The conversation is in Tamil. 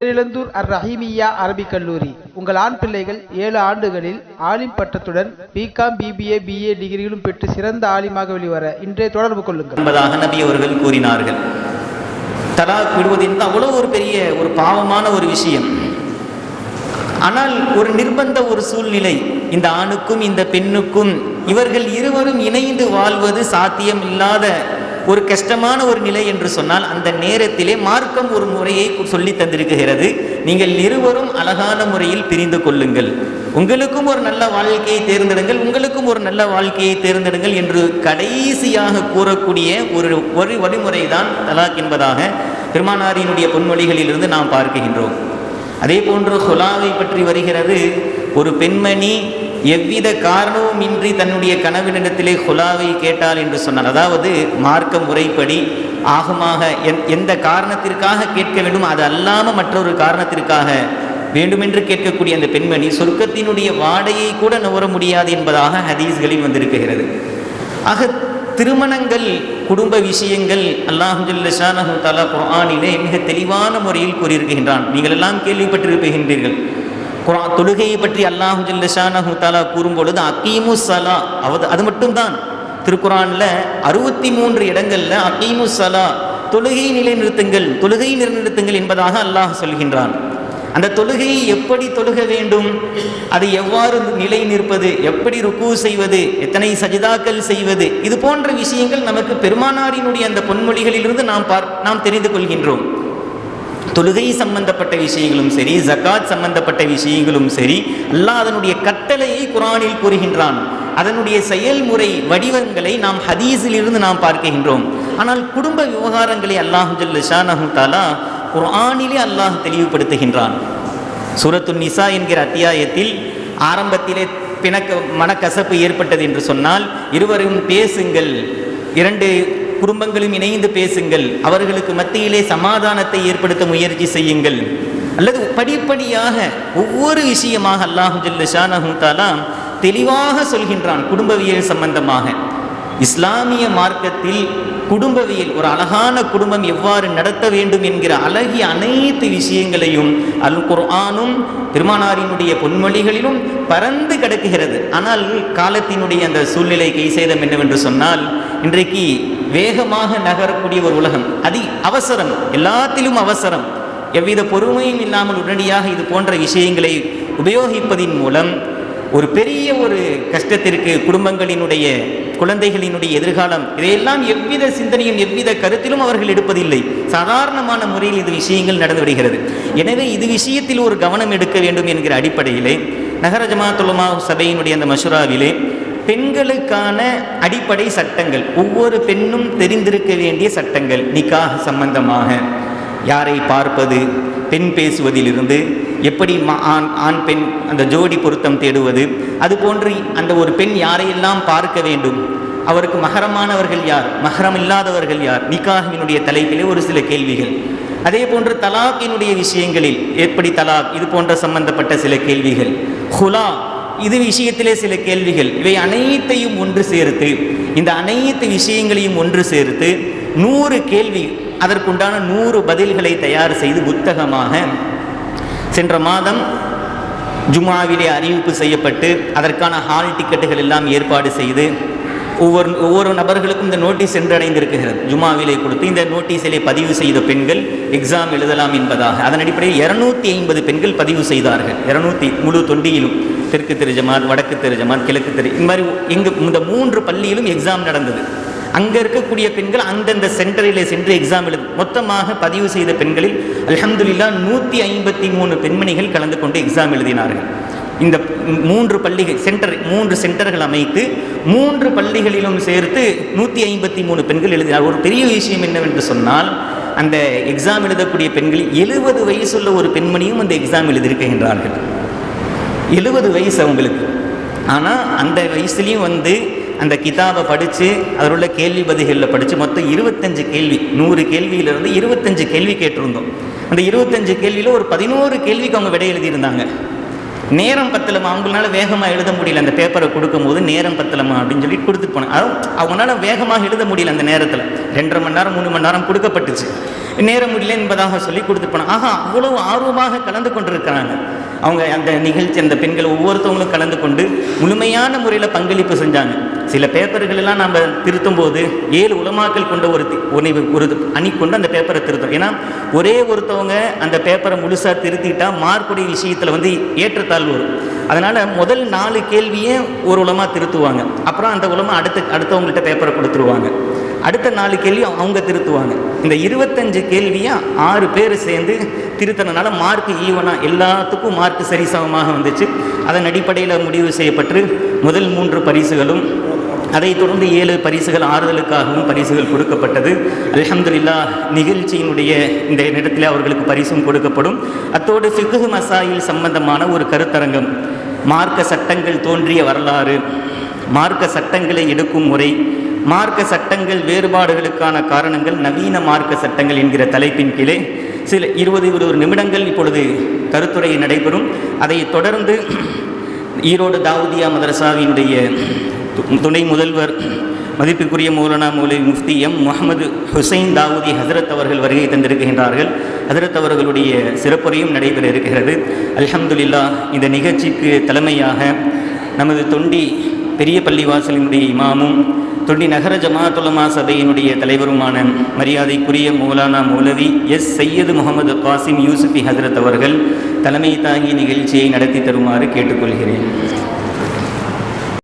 பேரிழந்தூர் அர் ரஹீமியா அரபிக் கல்லூரி. உங்கள் ஆண் பிள்ளைகள் ஏழு ஆண்டுகளில் ஆலிம் பட்டத்துடன் பிகாம் பிபிஏ பிஏ டிகிரிகளும் பெற்று சிறந்த ஆலிமாக வெளிவர இன்றே தொடர்பு கொள்ளுங்கள். என்பதாக நபி அவர்கள் கூறினார்கள். தலாக் விடுவது என்பது அவ்வளோ ஒரு பெரிய ஒரு பாவமான ஒரு விஷயம். ஆனால் ஒரு நிர்பந்த ஒரு சூழ்நிலை இந்த ஆணுக்கும் இந்த பெண்ணுக்கும் இவர்கள் இருவரும் இணைந்து வாழ்வது சாத்தியம் இல்லாத ஒரு கஷ்டமான ஒரு நிலை என்று சொன்னால் அந்த நேரத்திலே மார்க்கம் ஒரு முறையை சொல்லி தந்திருக்கிறது. நீங்கள் இருவரும் அழகான முறையில் பிரிந்து கொள்ளுங்கள். உங்களுக்கும் ஒரு நல்ல வாழ்க்கையை தேர்ந்தெடுங்கள் உங்களுக்கும் ஒரு நல்ல வாழ்க்கையை தேர்ந்தெடுங்கள் என்று கடைசியாக கூறக்கூடிய ஒரு ஒரு வழிமுறை தான் தலாக் என்பதாக பெருமானாரினுடைய பொன்மொழிகளிலிருந்து நாம் பார்க்கின்றோம். அதே போன்று ஹுலாவை பற்றி வருகிறது. ஒரு பெண்மணி எவ்வித காரணமும் இன்றி தன்னுடைய கனவினிடத்திலே ஹுலாவை கேட்டாள் என்று சொன்னார் அதாவது மார்க்க முறைப்படி ஆகமாக எந் எந்த காரணத்திற்காக கேட்க வேண்டும் அது அல்லாமல் மற்றொரு காரணத்திற்காக வேண்டுமென்று கேட்கக்கூடிய அந்த பெண்மணி சொர்க்கத்தினுடைய வாடையை கூட நுகர முடியாது என்பதாக ஹதீஸ்களில் வந்திருக்கிறது. ஆக திருமணங்கள் குடும்ப விஷயங்கள் அல்லாஹுல்லாஹு தாலா குர்ஆனிலே மிக தெளிவான முறையில் கூறியிருக்கின்றான். நீங்கள் எல்லாம் கேள்விப்பட்டிருக்கின்றீர்கள் குரா தொழுகையை பற்றி அல்லாஹுல்லாஹு தாலா கூறும்பொழுது அக்கீமு சலா அவது அது மட்டும்தான். திருக்குறானில் அறுபத்தி மூன்று இடங்களில் அக்கீமு சலா தொழுகையை நிலைநிறுத்துங்கள் தொழுகையை நிலைநிறுத்துங்கள் என்பதாக அல்லாஹ் சொல்கின்றான். அந்த தொழுகையை எப்படி தொழுக வேண்டும்? அது எவ்வாறு நிலை நிற்பது எப்படி ருக்கு செய்வது? எத்தனை சஜிதாக்கள் செய்வது? இது போன்ற விஷயங்கள் நமக்கு பெருமானாரினுடைய அந்த பொன்மொழிகளிலிருந்து நாம் பார் நாம் தெரிந்து கொள்கின்றோம். தொழுகை சம்பந்தப்பட்ட விஷயங்களும் சரி ஜக்காத் சம்பந்தப்பட்ட விஷயங்களும் சரி அல்லாஹ் அதனுடைய கட்டளையை குரானில் கூறுகின்றான். அதனுடைய செயல்முறை வடிவங்களை நாம் ஹதீஸிலிருந்து நாம் பார்க்கின்றோம். ஆனால் குடும்ப விவகாரங்களை அல்லாஹு ஷானஹு தாலா குரானிலே அல்லாஹ் தெளிவுபடுத்துகின்றான். சூரத்து நிசா என்கிற அத்தியாயத்தில் ஆரம்பத்திலே பிணக்க மனக்கசப்பு ஏற்பட்டது என்று சொன்னால் இருவரும் பேசுங்கள் இரண்டு குடும்பங்களும் இணைந்து பேசுங்கள். அவர்களுக்கு மத்தியிலே சமாதானத்தை ஏற்படுத்த முயற்சி செய்யுங்கள். அல்லது படிப்படியாக ஒவ்வொரு விஷயமாக அல்லாஹு ஜல்ல தாலா தெளிவாக சொல்கின்றான் குடும்பவியல் சம்பந்தமாக. இஸ்லாமிய மார்க்கத்தில் குடும்பவியல் ஒரு அழகான குடும்பம் எவ்வாறு நடத்த வேண்டும் என்கிற அழகிய அனைத்து விஷயங்களையும் அல் குர்ஆனும் பெருமானாரினுடைய பொன்மொழிகளிலும் பறந்து கிடக்குகிறது. ஆனால் காலத்தினுடைய அந்த சூழ்நிலை கை சேதம் என்னவென்று சொன்னால் இன்றைக்கு வேகமாக நகரக்கூடிய ஒரு உலகம். அதி அவசரம் எல்லாத்திலும் அவசரம். எவ்வித பொறுமையும் இல்லாமல் உடனடியாக இது போன்ற விஷயங்களை உபயோகிப்பதின் மூலம் ஒரு பெரிய ஒரு கஷ்டத்திற்கு குடும்பங்களினுடைய குழந்தைகளினுடைய எதிர்காலம் இதையெல்லாம் எவ்வித சிந்தனையும் எவ்வித கருத்திலும் அவர்கள் எடுப்பதில்லை. சாதாரணமான முறையில் இது விஷயங்கள் நடந்து விடுகிறது எனவே இது விஷயத்தில் ஒரு கவனம் எடுக்க வேண்டும் என்கிற அடிப்படையிலே நகர ஜமாத்துலமா சபையினுடைய அந்த மஷுராவிலே பெண்களுக்கான அடிப்படை சட்டங்கள். ஒவ்வொரு பெண்ணும் தெரிந்திருக்க வேண்டிய சட்டங்கள். நிக்காக சம்பந்தமாக யாரை பார்ப்பது? பெண் பேசுவதிலிருந்து எப்படி ஆண் ஆண் பெண் அந்த ஜோடி பொருத்தம் தேடுவது? அது போன்று அந்த ஒரு பெண் யாரையெல்லாம் பார்க்க வேண்டும்? அவருக்கு மகரமானவர்கள் யார்? மகரம் இல்லாதவர்கள் யார்? நிக்காஹினுடைய தலைப்பிலே ஒரு சில கேள்விகள். அதே போன்று தலாக்கினுடைய விஷயங்களில் எப்படி தலாக்? இது போன்ற சம்பந்தப்பட்ட சில கேள்விகள். ஹுலா இது விஷயத்திலே சில கேள்விகள். இவை அனைத்தையும் ஒன்று சேர்த்து இந்த அனைத்து விஷயங்களையும் ஒன்று சேர்த்து நூறு கேள்வி அதற்குண்டான நூறு பதில்களை தயார் செய்து புத்தகமாக சென்ற மாதம் ஜுமாவிலே அறிவிப்பு செய்யப்பட்டு அதற்கான ஹால் டிக்கெட்டுகள் எல்லாம் ஏற்பாடு செய்து ஒவ்வொரு ஒவ்வொரு நபர்களுக்கும் இந்த நோட்டீஸ் சென்றடைந்திருக்கிறது. ஜுமாவிலே கொடுத்து இந்த நோட்டீஸிலே பதிவு செய்த பெண்கள் எக்ஸாம் எழுதலாம் என்பதாக. அதன் அடிப்படையில் இரநூத்தி ஐம்பது பெண்கள் பதிவு செய்தார்கள். இரநூத்தி முழு தொண்டியிலும். தெற்கு திரு ஜமாத் வடக்கு திரு ஜமாத் கிழக்கு திரு. இந்த மாதிரி எங்க இந்த மூன்று பள்ளியிலும் எக்ஸாம் நடந்தது. அங்கே இருக்கக்கூடிய பெண்கள் அந்தந்த சென்டரிலே சென்று எக்ஸாம் எழுது. மொத்தமாக பதிவு செய்த பெண்களில் அலமதுல்லா நூற்றி ஐம்பத்தி மூணு பெண்மணிகள் கலந்து கொண்டு எக்ஸாம் எழுதினார்கள். இந்த மூன்று பள்ளிகள் சென்டர் மூன்று சென்டர்கள் அமைத்து மூன்று பள்ளிகளிலும் சேர்த்து நூற்றி ஐம்பத்தி மூணு பெண்கள் எழுதினார். ஒரு பெரிய விஷயம் என்னவென்று சொன்னால் அந்த எக்ஸாம் எழுதக்கூடிய பெண்களில் எழுபது வயசுள்ள ஒரு பெண்மணியும் அந்த எக்ஸாம் எழுதியிருக்கின்றார்கள். எழுபது வயசு அவங்களுக்கு. ஆனால் அந்த வயசுலேயும் வந்து அந்த கிதாபை படித்து அதில் உள்ள கேள்வி பதிகளில் படித்து மொத்தம் இருபத்தஞ்சு கேள்வி நூறு கேள்வியிலிருந்து இருபத்தஞ்சு கேள்வி கேட்டிருந்தோம். அந்த இருபத்தஞ்சு கேள்வியில் ஒரு பதினோரு கேள்விக்கு அவங்க விடை எழுதியிருந்தாங்க. நேரம் பத்தலமா? அவங்களால வேகமாக எழுத முடியல. அந்த பேப்பரை கொடுக்கும்போது நேரம் பத்தலமா? அப்படின்னு சொல்லி கொடுத்துட்டு போனேன் அதுவும் அவங்களால வேகமாக எழுத முடியல அந்த நேரத்தில். ரெண்டரை மணி நேரம் மூணு மணி நேரம் கொடுக்கப்பட்டுச்சு. நேரம் முடியல என்பதாக சொல்லி கொடுத்து போனோம் ஆஹா அவ்வளவு ஆர்வமாக கலந்து கொண்டிருக்கிறாங்க. அவங்க அந்த நிகழ்ச்சி அந்த பெண்கள் ஒவ்வொருத்தவங்களும் கலந்து கொண்டு முழுமையான முறையில் பங்களிப்பு செஞ்சாங்க. சில பேப்பர்கள் எல்லாம் நம்ம திருத்தும் போது ஏழு உலமாக்கள் கொண்ட ஒரு உணவு ஒரு அணி கொண்டு அந்த பேப்பரை திருத்தோம். ஏன்னா ஒரே ஒருத்தவங்க அந்த பேப்பரை முழுசாக திருத்திட்டா மார்க்குடைய விஷயத்தில் வந்து ஏற்றத்தாழ்வு வரும். அதனால் முதல் நாலு கேள்வியே ஒரு உலமாக திருத்துவாங்க. அப்புறம் அந்த உலமாக அடுத்த அடுத்தவங்கள்ட்ட பேப்பரை கொடுத்துருவாங்க. அடுத்த நாலு கேள்வி அவங்க திருத்துவாங்க. இந்த இருபத்தஞ்சு கேள்வியை ஆறு பேர் சேர்ந்து திருத்தினால மார்க் ஈவனாக எல்லாத்துக்கும் மார்க் சரிசமமாக வந்துச்சு. அதன் அடிப்படையில் முடிவு செய்யப்பட்டு முதல் மூன்று பரிசுகளும் அதைத் தொடர்ந்து ஏழு பரிசுகள் ஆறுதலுக்காகவும் பரிசுகள் கொடுக்கப்பட்டது. அலமதுல்லா நிகழ்ச்சியினுடைய இந்த நேரத்தில் அவர்களுக்கு பரிசும் கொடுக்கப்படும். அத்தோடு ஃபிக்ஹு மசாயில் சம்பந்தமான ஒரு கருத்தரங்கம் மார்க்க சட்டங்கள் தோன்றிய வரலாறு மார்க்க சட்டங்களை எடுக்கும் முறை மார்க்க சட்டங்கள் வேறுபாடுகளுக்கான காரணங்கள் நவீன மார்க்க சட்டங்கள் என்கிற தலைப்பின் கீழே சில இருபது இருபது நிமிடங்கள் இப்பொழுது கருத்துரையை நடைபெறும். அதைத் தொடர்ந்து ஈரோடு தாவூதியா மதரசாவினுடைய து- துணை முதல்வர் மதிப்புக்குரிய மௌலானா மூலி முஃப்தி எம். முகமது ஹுசைன் தாவூதி ஹசரத் அவர்கள் வருகை தந்திருக்கின்றார்கள். ஹசரத் அவர்களுடைய சிறப்புரையும் நடைபெற இருக்கிறது. அல்ஹம்துலில்லாஹ் இந்த நிகழ்ச்சிக்கு தலைமையாக நமது தொண்டி பெரிய பள்ளிவாசலினுடைய இமாமும் தொண்டி நகர ஜமாத்துலமா சபையினுடைய தலைவருமான மரியாதைக்குரிய மௌலானா மௌலவி எஸ் சையது முகமது காசிம் யூசுஃபி ஹசரத் அவர்கள் தலைமை தாங்கி நிகழ்ச்சியை நடத்தி தருமாறு கேட்டுக்கொள்கிறேன்.